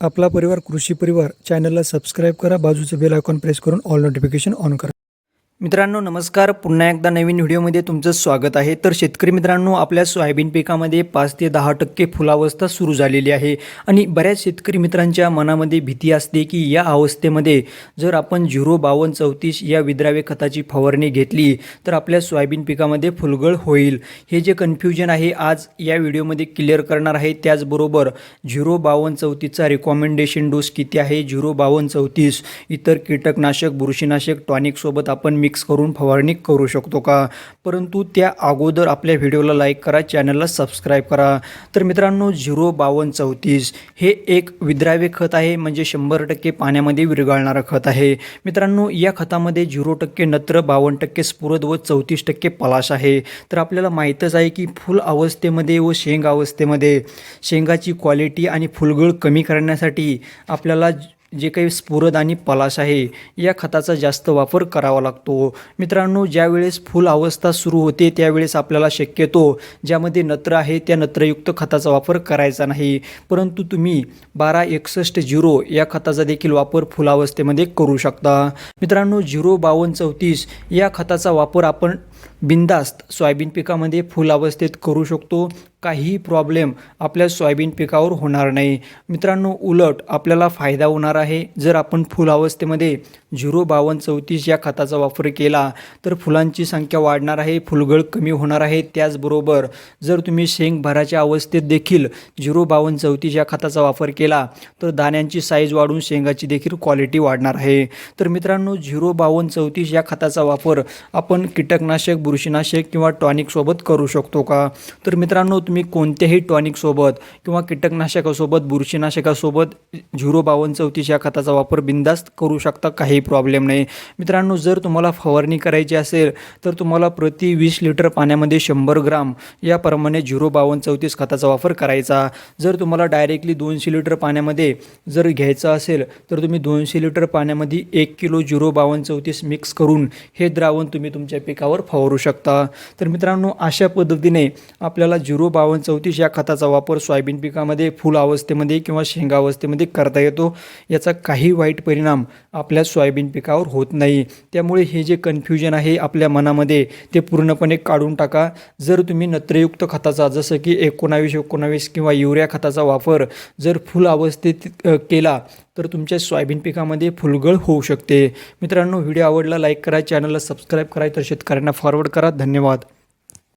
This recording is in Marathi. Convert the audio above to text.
आपला परिवार कृषी परिवार चॅनलला सबस्क्राईब करा. बाजूचं बेल आयकॉन प्रेस करून ऑल नोटिफिकेशन ऑन करा. मित्रांनो नमस्कार. पुन्हा एकदा नवीन व्हिडिओमध्ये तुमचं स्वागत आहे. तर शेतकरी मित्रांनो आपल्या सोयाबीन पिकामध्ये पाच ते दहा टक्के फुलावस्था सुरू झालेली आहे. आणि बऱ्याच शेतकरी मित्रांच्या मनामध्ये भीती असते की या अवस्थेमध्ये जर आपण झिरो बावन्न चौतीस या विद्राव्य खताची फवारणी घेतली तर आपल्या सोयाबीन पिकामध्ये फुलगळ होईल. हे जे कन्फ्युजन आहे आज या व्हिडिओमध्ये क्लिअर करणार आहे. त्याचबरोबर झिरो बावन्न चौतीसचा रिकॉमेंडेशन डोस किती आहे? झिरो बावन्न चौतीस इतर कीटकनाशक बुरशीनाशक टॉनिकसोबत आपण मिक्स करून फवारणी करू शकतो का? परंतु त्या अगोदर आपल्या व्हिडिओला लाईक करा चॅनलला सबस्क्राईब करा. तर मित्रांनो झिरो बावन्न चौतीस हे एक विद्राव्य खत आहे म्हणजे शंभर टक्के पाण्यामध्ये विरघळणारं खत आहे. मित्रांनो या खतामध्ये झिरो टक्के नत्र बावन्न टक्के स्फुरद व चौतीस टक्के पलाश आहे. तर आपल्याला माहीतच आहे की फुल अवस्थेमध्ये व शेंग अवस्थेमध्ये शेंगाची क्वालिटी आणि फुलगळ कमी करण्यासाठी आपल्याला जे काही स्फुरद आणि पलाश आहे या खताचा जास्त वापर करावा लागतो. मित्रांनो ज्यावेळेस फुल अवस्था सुरू होते त्यावेळेस आपल्याला शक्यतो ज्यामध्ये नत्र आहे त्या नत्रयुक्त खताचा वापर करायचा नाही. परंतु तुम्ही बारा एकसष्ट झिरो या खताचा देखील वापर फुलावस्थेमध्ये करू शकता. मित्रांनो झिरो बावन्न चौतीस या खताचा वापर आपण बिंदास्त सोयाबीन पिकामध्ये फुल अवस्थेत करू शकतो. काहीही प्रॉब्लेम आपल्या सोयाबीन पिकावर होणार नाही. मित्रांनो उलट आपल्याला फायदा होणार आहे. जर आपण फुल अवस्थेमध्ये झिरो बावन्न चौतीस या खताचा वापर केला तर फुलांची संख्या वाढणार आहे फुलगळ कमी होणार आहे. त्याचबरोबर जर तुम्ही शेंग भराच्या अवस्थेत देखील झिरो बावन्न चौतीस या खताचा वापर केला तर दाण्यांची साईज वाढून शेंगाची देखील क्वालिटी वाढणार आहे. तर मित्रांनो झिरो बावन्न चौतीस या खताचा वापर आपण कीटकनाशक बुरशीनाशक किंवा टॉनिकसोबत करू शकतो का? तर मित्रांनो तुम्ही कोणत्याही टॉनिकसोबत किंवा कीटकनाशकासोबत बुरशीनाशकासोबत झिरो बावन्न चौतीस या खताचा वापर बिंदास्त करू शकता काही प्रॉब्लेम नाही. मित्रांनो जर तुम्हाला फवारणी करायची असेल तर तुम्हाला प्रति वीस लिटर पाण्यामध्ये शंभर ग्राम याप्रमाणे झिरो बावन्न चौतीस खताचा वापर करायचा. जर तुम्हाला डायरेक्टली दोनशे लिटर पाण्यामध्ये जर घ्यायचं असेल तर तुम्ही दोनशे लिटर पाण्यामध्ये एक किलो झिरो बावन्न चौतीस मिक्स करून हे द्रावण तुम्ही तुमच्या पिकावर फवारू शकता. तर मित्रांनो अशा पद्धतीने आपल्याला झिरो बावन्न चौतीस या खताचा वापर सोयाबीन पिकामध्ये फुल अवस्थेमध्ये किंवा शेंगा अवस्थेमध्ये करता येतो. याचा काही वाईट परिणाम आपल्या सोयाबीन पिकावर होत नाही. त्यामुळे हे जे कन्फ्युजन आहे आपल्या मनामध्ये ते पूर्णपणे काढून टाका. जर तुम्ही नत्रयुक्त खताचा जसं की एकोणावीस एकोणावीस किंवा युरिया खताचा वापर जर फुल अवस्थेत केला तर तुमच्या सोयाबीन पिकामध्ये फुलगळ होऊ शकते. मित्रांनो व्हिडिओ आवडला लाईक करा चॅनलला सबस्क्राईब करा तर शेतकऱ्यांना फॉरवर्ड करा. धन्यवाद.